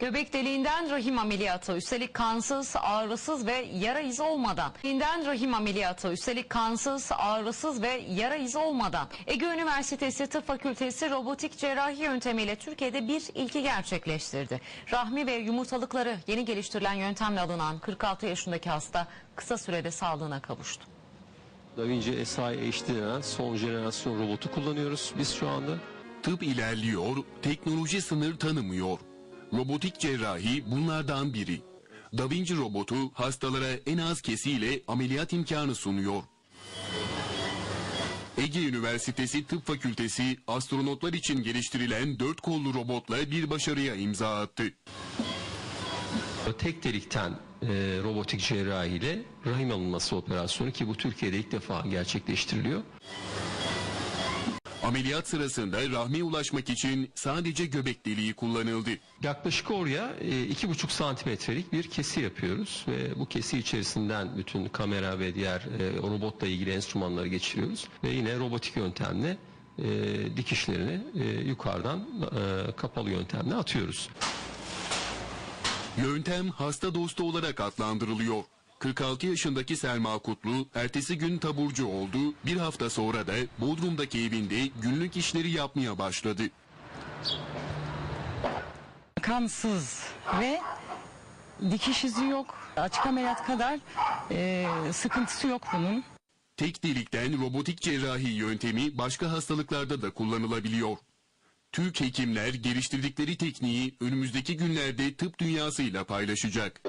Göbek deliğinden rahim ameliyatı üstelik kansız, ağrısız ve yara izi olmadan. Deliğinden rahim ameliyatı üstelik kansız, ağrısız ve yara izi olmadan. Ege Üniversitesi Tıp Fakültesi robotik cerrahi yöntemiyle Türkiye'de bir ilki gerçekleştirdi. Rahmi ve yumurtalıkları yeni geliştirilen yöntemle alınan 46 yaşındaki hasta kısa sürede sağlığına kavuştu. Da Vinci SI HD denen son jenerasyon robotu kullanıyoruz biz şu anda. Tıp ilerliyor, teknoloji sınır tanımıyor. Robotik cerrahi bunlardan biri. Da Vinci robotu hastalara en az kesiyle ameliyat imkanı sunuyor. Ege Üniversitesi Tıp Fakültesi astronotlar için geliştirilen dört kollu robotla bir başarıya imza attı. Tek delikten e, robotik cerrahi ile rahim alınması operasyonu ki bu Türkiye'de ilk defa gerçekleştiriliyor. Ameliyat sırasında rahme ulaşmak için sadece göbek deliği kullanıldı. Yaklaşık oraya e, iki buçuk santimetrelik bir kesi yapıyoruz ve bu kesi içerisinden bütün kamera ve diğer e, robotla ilgili enstrümanları geçiriyoruz ve yine robotik yöntemle e, dikişlerini e, yukarıdan e, kapalı yöntemle atıyoruz. Yöntem hasta dostu olarak adlandırılıyor. 46 yaşındaki Selma Kutlu ertesi gün taburcu oldu. Bir hafta sonra da Bodrum'daki evinde günlük işleri yapmaya başladı. kansız ve dikiş izi yok. Açık ameliyat kadar e, sıkıntısı yok bunun. Tek delikten robotik cerrahi yöntemi başka hastalıklarda da kullanılabiliyor. Türk hekimler geliştirdikleri tekniği önümüzdeki günlerde tıp dünyasıyla paylaşacak.